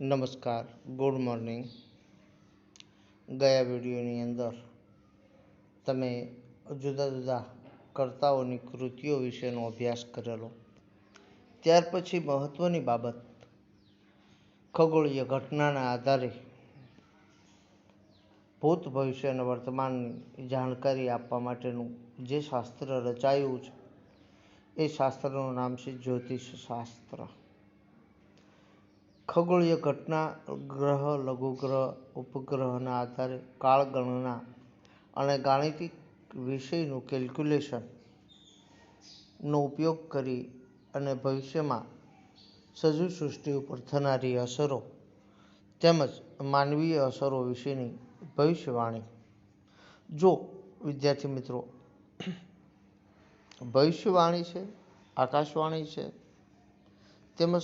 નમસ્કાર, good morning. ગયા વિડીયોની અંદર તમે જુદા જુદા કર્તાઓની કૃતિઓ વિશેનો અભ્યાસ કરેલો. ત્યાર પછી મહત્ત્વની બાબત, ખગોળીય ઘટનાના આધારે ભૂત ભવિષ્ય અને વર્તમાનની જાણકારી આપવા માટેનું જે શાસ્ત્ર રચાયું છે, એ શાસ્ત્રનું નામ છે જ્યોતિષ શાસ્ત્ર. ખગોળીય ઘટના, ગ્રહ, લઘુગ્રહ, ઉપગ્રહના આધારે કાળગણના અને ગાણિતિક વિષયનું કેલ્ક્યુલેશનનો ઉપયોગ કરી અને ભવિષ્યમાં સજીવ સૃષ્ટિ ઉપર થનારી અસરો તેમજ માનવીય અસરો વિશેની ભવિષ્યવાણી. જો, વિદ્યાર્થી મિત્રો, ભવિષ્યવાણી છે, આકાશવાણી છે, તેમજ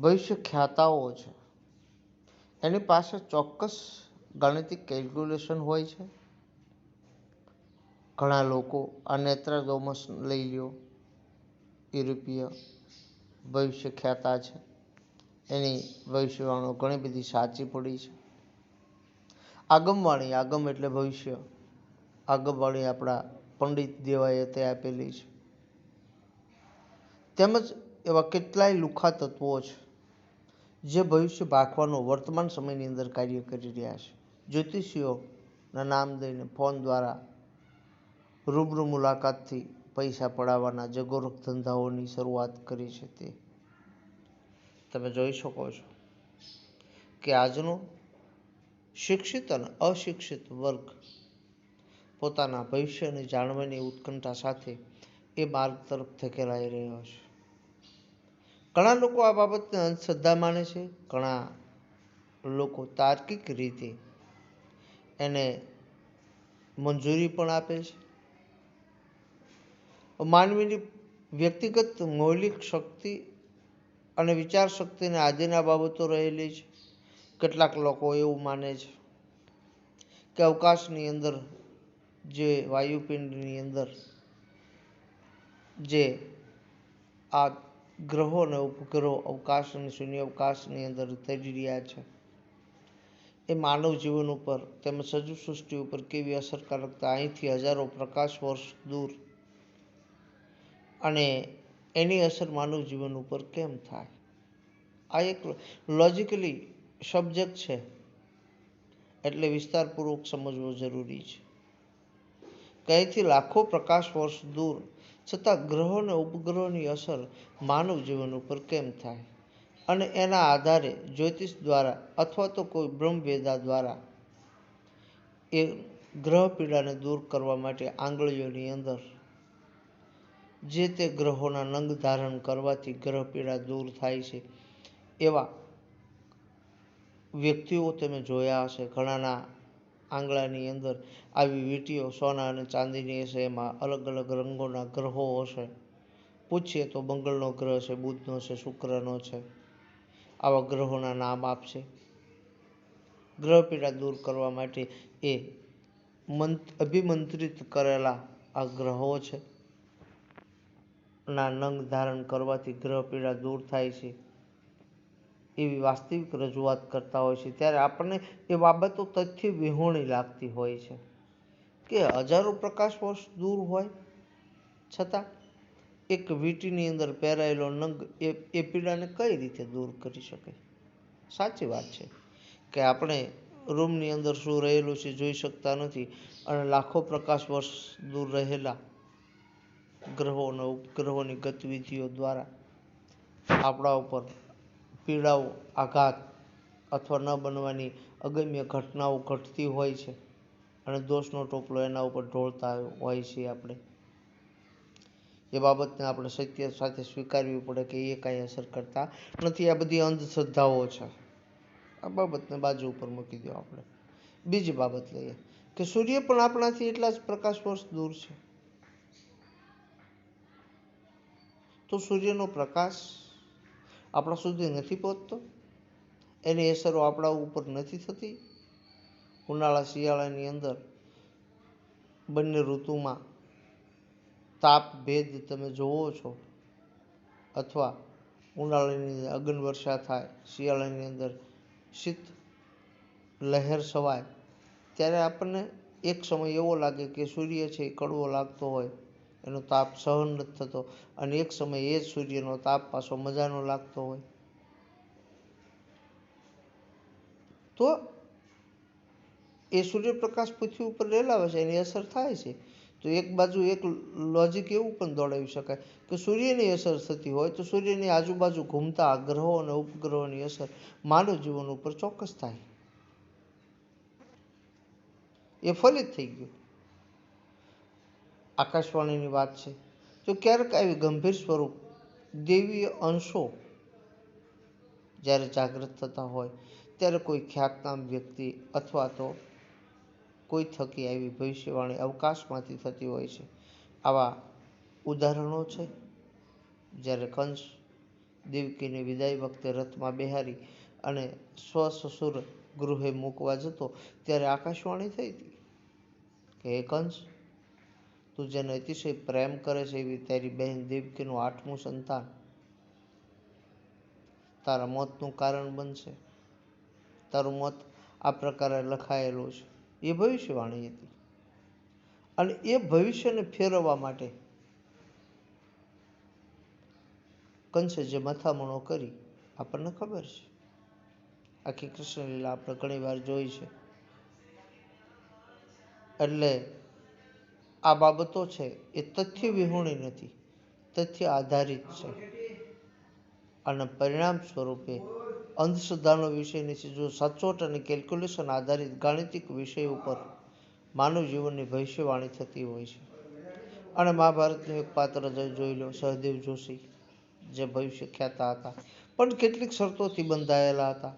ભવિષ્ય ખ્યાતાઓ છે. એની પાસે ચોક્કસ ગાણિતિક કેલ્ક્યુલેશન હોય છે. ઘણા લોકો આ નેત્રાદોમસ લઈ લ્યો. યુરોપીય ભવિષ્ય ખ્યાતા છે. એની ભવિષ્યવાણીઓ ઘણી બધી સાચી પડી છે. આગમવાણી, આગમ એટલે ભવિષ્ય. આગમવાણી આપણા પંડિત દેવાયતે આપેલી છે. તેમજ એવા કેટલાય લુખા તત્વો છે. જે ભવિષ્ય ભાખવાનો વર્તમાન સમયની અંદર કાર્ય કરી રહ્યા છે. જ્યોતિષીઓના નામ દઈને ફોન દ્વારા રૂબરૂ મુલાકાતથી પૈસા પડાવવાના જગોરખ ધંધાઓની શરૂઆત કરી છે તે. તમે જોઈ શકો છો કે આજનો શિક્ષિત અને અશિક્ષિત વર્ગ પોતાના ભવિષ્યને જાણવાની ઉત્કંઠા સાથે એ માર્ગ તરફ ધકેલાઈ રહ્યો છે. ઘણા લોકો આ બાબતને અંધશ્રદ્ધા માને છે, ઘણા લોકો તાર્કિક રીતે એને મંજૂરી પણ આપે છે. માનવીની વ્યક્તિગત મૌલિક શક્તિ અને વિચાર શક્તિને આધીન બાબતો રહેલી છે. કેટલાક લોકો એવું માને છે કે અવકાશની અંદર જે વાયુપિંડની અંદર જે આ ગ્રહો અને ઉપગ્રહો અવકાશ અને શૂન્ય અવકાશની અંદર તરી રહ્યા છે. એ માનવ જીવન ઉપર તેમજ સજીવ સૃષ્ટિ ઉપર કેવી અસરકારકતા? અહીંથી હજારો પ્રકાશ વર્ષ દૂર. અને એની અસર માનવ જીવન ઉપર કેમ થાય? આ એક લોજિકલી સબ્જેક્ટ છે. એટલે વિસ્તારપૂર્વક સમજવો જરૂરી છે. કંઈથી લાખો પ્રકાશ વર્ષ દૂર છતાં ગ્રહો અને ઉપગ્રહોની અસર માનવ જીવન ઉપર કેમ થાય? અને એના આધારે જ્યોતિષ દ્વારા અથવા તો કોઈ બ્રહ્મવેદા દ્વારા એ ગ્રહ પીડાને દૂર કરવા માટે આંગળીઓની અંદર જે તે ગ્રહોના નંગ ધારણ કરવાથી ગ્રહ પીડા દૂર થાય છે એવા વ્યક્તિઓ તમે જોયા હશે. ઘણાના આંગળાની અંદર આવી વીંટીઓ સોના અને ચાંદીની હશે, એમાં અલગ અલગ રંગોના ગ્રહો હશે. પૂછીએ તો મંગળનો ગ્રહ છે, બુધનો છે, શુક્રનો છે. આવા ગ્રહોના નામ આપશે. ગ્રહ પીડા દૂર કરવા માટે એ મંત, અભિમંત્રિત કરેલા આ ગ્રહો છે. ના નંગ ધારણ કરવાથી ગ્રહ પીડા દૂર થાય છે. એવી વાસ્તવિક રજૂઆત કરતા હોય છે, ત્યારે આપણને એ બાબતો તથ્ય વિહોણી લાગતી હોય છે કે હજારો પ્રકાશ વર્ષ દૂર હોય. છતાં એક વીંટીની અંદર પહેરાયેલો નંગ એ એ પીડાને કઈ રીતે દૂર કરી શકે? સાચી વાત છે કે આપણે રૂમની અંદર શું રહેલું છે જોઈ શકતા નથી અને લાખો પ્રકાશ વર્ષ દૂર રહેલા ગ્રહોના ઉપગ્રહોની ગતિવિધિઓ દ્વારા આપણા ઉપર પીડાઓ આઘાત અથવા ન બનવાની અગમ્ય ઘટનાઓ ઘટતી હોય છે અને દોષનો ટોપલો એના ઉપર ઢોળતા હોય છે આપણે. એ બાબતને આપણે સત્ય સાથે સ્વીકારવી પડે કે એ કાંઈ અસર કરતા નથી. આ બધી અંધશ્રદ્ધાઓ છે. આ બાબતને બાજુ ઉપર મૂકી દો આપણે. બીજી બાબત લઈએ કે સૂર્ય પણ આપણાથી એટલા જ પ્રકાશ વર્ષ દૂર છે. તો સૂર્યનો પ્રકાશ આપણા સુધી નથી પહોંચતો. એની અસરો આપણા ઉપર નથી થતી. ઉનાળા શિયાળાની અંદર બંને ઋતુમાં તાપ ભેદ તમે જોવો છો અથવા ઉનાળાની અંદર અગન વર્ષા થાય, શિયાળાની અંદર શીત લહેર સવાય, ત્યારે આપણને એક સમય એવો લાગે કે સૂર્ય છે એ કડવો લાગતો હોય. એનો તાપ સહન નથી થતો. અને એક સમય એ જ સૂર્યનો તાપ પાછો મજાનો લાગતો હોય. તો એ સૂર્યપ્રકાશ પૃથ્વી ઉપર રેલાવે છે, એની અસર થાય છે. તો એક બાજુ એક લોજિક એવું પણ દોડાવી શકાય કે સૂર્યની અસર થતી હોય તો સૂર્યની આજુબાજુ ઘૂમતા ગ્રહો અને ઉપગ્રહોની અસર માનવ જીવન ઉપર ચોક્કસ થાય. એ ફલિત થઈ ગયું. આકાશવાણીની વાત છે. તો ક્યારેક આવી ગંભીર સ્વરૂપ દેવીય અંશો જ્યારે જાગૃત થતા હોય, ત્યારે કોઈ ખ્યાતનામ વ્યક્તિ અથવા તો કોઈ થકી આવી ભવિષ્યવાણી અવકાશમાંથી થતી હોય છે. આવા ઉદાહરણો છે. જ્યારે કંસ દેવકીને વિદાય વખતે રથમાં બેહારી અને સ્વસસુર ગૃહે મૂકવા જતો, ત્યારે આકાશવાણી થઈ હતી કે, હે કંસ તું જેને અતિશય પ્રેમ કરે છે એવી તારી બહેન દેવકીનું આઠમું સંતાન તારા મોતનું કારણ બનશે. તારું મોત આ પ્રકારે લખાયેલું છે. એ ભવિષ્યવાણી હતી. અને એ ભવિષ્યને ફેરવવા માટે કંસે જે મથામણો કરી આપણને ખબર છે. આખી કૃષ્ણલીલા આપણે ઘણી વાર જોઈ છે. એટલે આ બાબતો છે એ તથ્ય વિહોણી નથી, તથ્ય આધારિત છે. અને પરિણામ સ્વરૂપે અંધશ્રદ્ધાનો વિષય નથી જો સચોટ અને કેલ્ક્યુલેશન આધારિત ગાણિતિક વિષય ઉપર માનવ જીવનની ભવિષ્યવાણી થતી હોય છે. અને મહાભારતનું એક પાત્ર જોઈ લો, સહદેવ જોશી, જે ભવિષ્ય ખ્યાતા હતા. પણ કેટલીક શરતોથી બંધાયેલા હતા.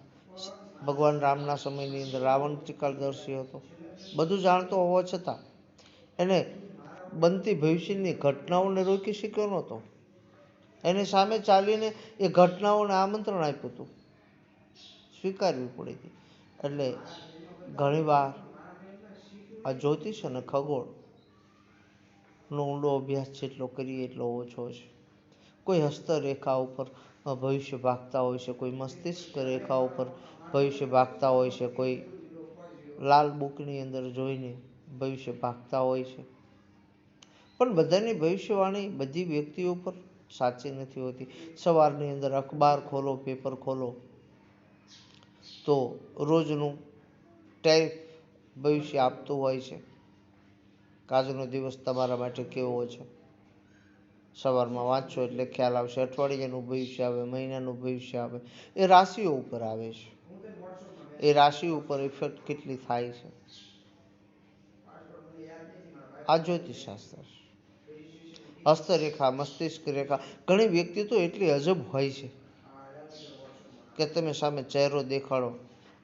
ભગવાન રામના સમયની અંદર રાવણ ત્રિકાળદર્શી હતો. બધું જાણતો હોવા છતાં એને બનતી ભવિષ્યની ઘટનાઓને રોકી શક્યો નહોતો. એને સામે ચાલીને એ ઘટનાઓને આમંત્રણ આપ્યું હતું. સ્વીકારવી પડી હતી. એટલે ઘણીવાર આ જ્યોતિષ અને ખગોળનો ઊંડો અભ્યાસ જેટલો કરીએ એટલો ઓછો છે. કોઈ હસ્તરેખા ઉપર ભવિષ્ય ભાગતા હોય છે, કોઈ મસ્તિષ્ક રેખા ઉપર ભવિષ્ય ભાગતા હોય છે, કોઈ લાલ બુકની અંદર જોઈને ભવિષ્ય ભાગતા હોય છે. પણ બધાની ભવિષ્યવાણી બધી વ્યક્તિઓ પર સાચી નથી હોતી. સવારની અંદર અખબાર ખોલો, પેપર ખોલો, તો રોજનું ટાઈપ ભવિષ્ય આપતું હોય છે. આજનો દિવસ તમારા માટે કેવો છે? સવારમાં વાંચો એટલે ખ્યાલ આવશે. અઠવાડિયાનું ભવિષ્ય આવે, મહિનાનું ભવિષ્ય આવે. એ રાશિઓ ઉપર આવે છે. એ રાશિ ઉપર ઇફેક્ટ કેટલી થાય છે? આ જ્યોતિષશાસ્ત્ર હસ્તરેખા, મસ્તિષ્ક રેખા, ઘણી વ્યક્તિ તો એટલી અજબ હોય છે કે તમે સામે ચહેરો દેખાડો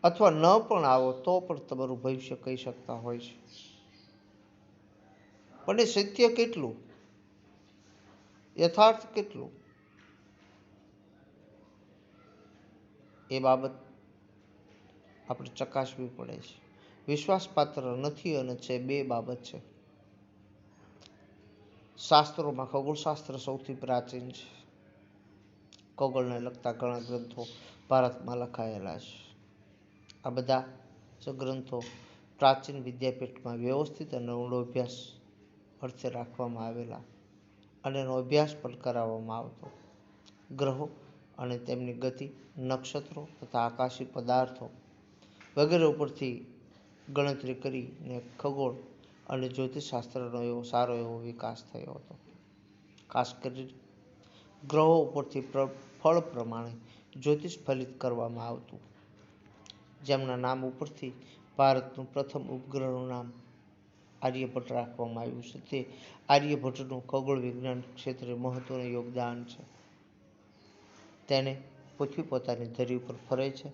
અથવા ન પણ આવો તો પણ તમારું ભવિષ્ય કહી શકતા હોય છે. પણ એ સત્ય કેટલું? યથાર્થ કેટલું? એ બાબત આપણે ચકાસવી પડે છે. વિશ્વાસપાત્ર નથી અને છે બે બાબત છે. શાસ્ત્રોમાં ખગોળશાસ્ત્ર સૌથી પ્રાચીન છે. ખગોળને લગતા ઘણા ગ્રંથો ભારતમાં લખાયેલા છે. આ બધા જ ગ્રંથો પ્રાચીન વિદ્યાપીઠમાં વ્યવસ્થિત અને ઊંડો અભ્યાસ અર્થે રાખવામાં આવેલા અને એનો અભ્યાસ પણ કરાવવામાં આવતો. ગ્રહો અને તેમની ગતિ, નક્ષત્રો તથા આકાશી પદાર્થો વગેરે ઉપરથી ગણતરી કરીને ખગોળ અને જ્યોતિષશાસ્ત્રનો એવો સારો એવો વિકાસ થયો હતો. ખાસ કરીને ગ્રહો ઉપરથી ફળ પ્રમાણે જ્યોતિષ ફલિત કરવામાં આવતું. જેમના નામ ઉપરથી ભારતનું પ્રથમ ઉપગ્રહનું નામ આર્યભટ્ટ રાખવામાં આવ્યું છે. તે આર્યભટ્ટનું ખગોળ વિજ્ઞાન ક્ષેત્રે મહત્વનું યોગદાન છે. તેને પૃથ્વી પોતાની ધરી ઉપર ફરે છે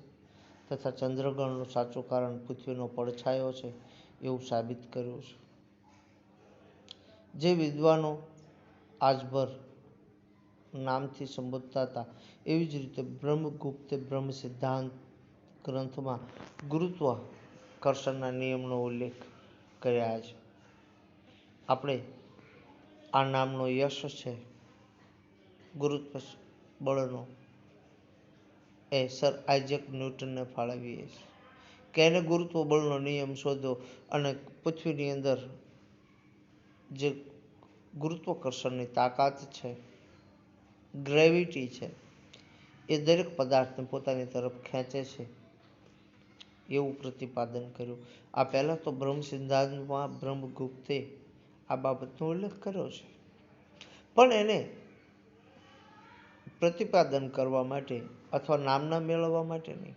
તથા ચંદ્રગ્રહણનું સાચું કારણ પૃથ્વીનો પડછાયો છે. એવું સાબિત કર્યું છે. જે વિદ્વાનો આજભર નામથી સંબોધતા હતા, એવી જ રીતે બ્રહ્મગુપ્તે બ્રહ્મ સિદ્ધાંત ગ્રંથમાં ગુરુત્વાકર્ષણના નિયમનો ઉલ્લેખ કર્યા છે. આપણે આ નામનો યશ છે. ગુરુત્વ બળનો. એ સર આઇઝેક ન્યૂટનને ફાળવીએ છીએ. કે એને ગુરુત્વ બળનો નિયમ શોધો અને પૃથ્વીની અંદર જે ગુરુત્વાકર્ષણની તાકાત છે ગ્રેવિટી છે, એ દરેક પદાર્થને પોતાની તરફ ખેંચે છે. એવું પ્રતિપાદન કર્યું. આ પહેલાં તો બ્રહ્મ સિદ્ધાંતમાં બ્રહ્મગુપ્તે આ બાબતનો ઉલ્લેખ કર્યો છે. પણ એને પ્રતિપાદન કરવા માટે અથવા નામના મેળવવા માટે નહીં.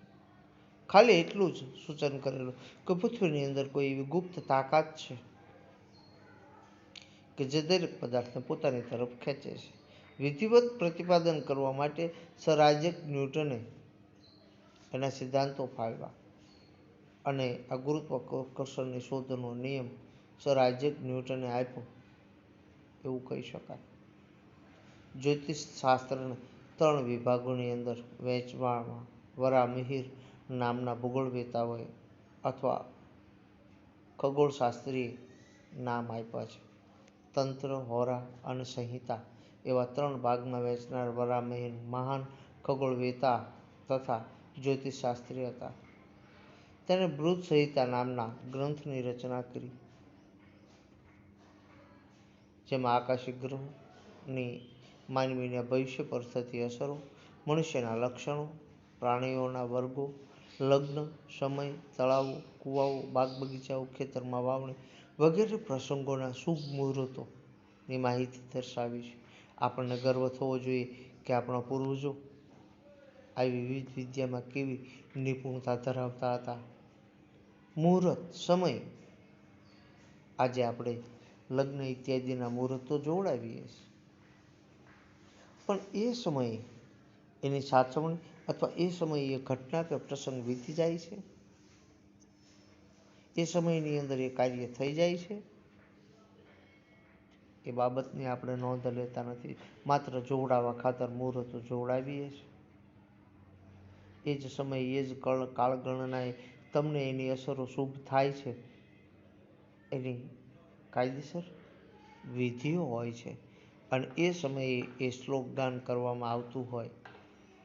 ખાલી એટલું જ સૂચન કરેલું. કે પૃથ્વીની અંદર કોઈ એવી ગુપ્ત તાકાત છે કે જે દરેક પદાર્થને પોતાની તરફ ખેંચે છે? વિધિવત પ્રતિપાદન કરવા માટે સર આઇઝેક ન્યૂટને એના સિદ્ધાંતો ફાળવ્યા અને આ ગુરુત્વાકર્ષણની શોધનો નિયમ સર આઇઝેક ન્યૂટને આપ્યો. એવું કહી શકાય. જ્યોતિષ શાસ્ત્રને ત્રણ વિભાગોની અંદર વહેંચવામાં વરામિહિર નામના ભૂગોળવેતાઓએ અથવા ખગોળશાસ્ત્રીએ નામ આપ્યા છે. તંત્ર, હોરા અને સંહિતા એવા ત્રણ ભાગમાં વહેંચનાર વરામિહિર મહાન ખગોળવેતા તથા જ્યોતિષશાસ્ત્રી હતા. તેણે બૃહદ સંહિતા નામના ગ્રંથની રચના કરી, જેમાં આકાશી ગ્રહોની માનવીના ભવિષ્ય પર થતી અસરો, મનુષ્યના લક્ષણો, પ્રાણીઓના વર્ગો લગ્ન, સમય, તળાવો, કૂવાઓ બાગ બગીચાઓ ખેતરમાં વાવણી વગેરે પ્રસંગોના શુભ મુહૂર્તોની માહિતી દર્શાવી છે. આપણને ગર્વ થવો જોઈએ કે આપણા પૂર્વજો આવી વિવિધ વિદ્યામાં કેવી નિપુણતા ધરાવતા હતા. મુહૂર્ત, સમય. આજે આપણે લગ્ન ઇત્યાદિના મુહૂર્તો જોડાવીએ છીએ. પણ એ સમયે એની સાચવણી અથવા એ સમયે ઘટના કે પ્રસંગ વીતી જાય છે? એ સમયની અંદર એ કાર્ય થઈ જાય છે? એ બાબતની આપણે નોંધ લેતા નથી. માત્ર જોવડાવવા ખાતર મુહૂર્તો જોવડાવીએ છીએ. એ જ સમયે એ જ કાળગણનાએ તમને એની અસરો શુભ થાય છે? એની કાયદેસર વિધિઓ હોય છે. અને એ સમયે એ શ્લોક ગાન કરવામાં આવતું હોય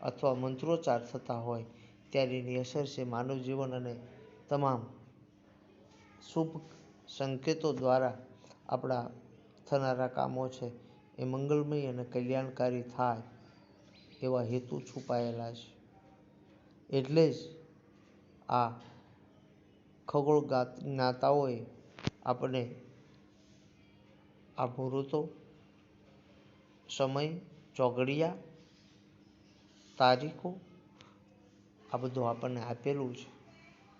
અથવા મંત્રોચ્ચાર થતા હોય ત્યારે એની અસર છે માનવ જીવન અને તમામ શુભ સંકેતો દ્વારા આપણા થનારા કામો છે. એ મંગલમય અને કલ્યાણકારી થાય એવા હેતુ છુપાયેલા છે. એટલે જ આ ખગોળ જ્ઞાતાઓએ આપણને આ મુહૂર્તો સમય, ચોઘડિયા તારીખો આ બધું આપણને આપેલું છે.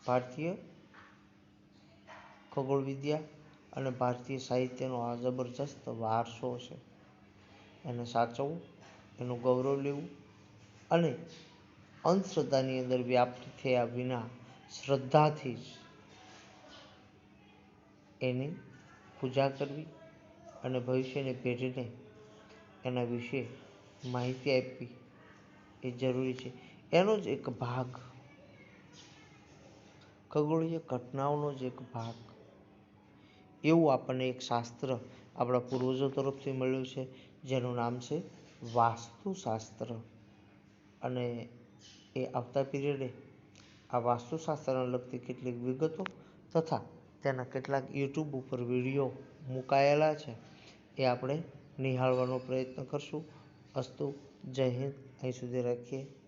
ભારતીય ખગોળ વિદ્યા અને ભારતીય સાહિત્યનો આ જબરજસ્ત વારસો છે. એને સાચવવું, એનું ગૌરવ લેવું અને અંધશ્રદ્ધાની અંદર વ્યાપ્ત થયા વિના શ્રદ્ધાથી જ એની પૂજા કરવી અને ભવિષ્યની પેઢીને એના વિશે માહિતી આપવી એ જરૂરી છે. એનો જ એક ભાગ. ખગોળીય ઘટનાઓનો જ એક ભાગ. એવું આપણને એક શાસ્ત્ર આપણા પૂર્વજો તરફથી મળ્યું છે, જેનું નામ છે વાસ્તુશાસ્ત્ર. અને એ આવતા પીરિયડે આ વાસ્તુશાસ્ત્રને લગતી કેટલીક વિગતો તથા તેના કેટલાક યુટ્યુબ ઉપર વીડિયો મુકાયેલા છે, એ આપણે નિહાળવાનો પ્રયત્ન કરશું. અસ્તુ, જય હિન્દ. અહીં સુધી રાખીએ.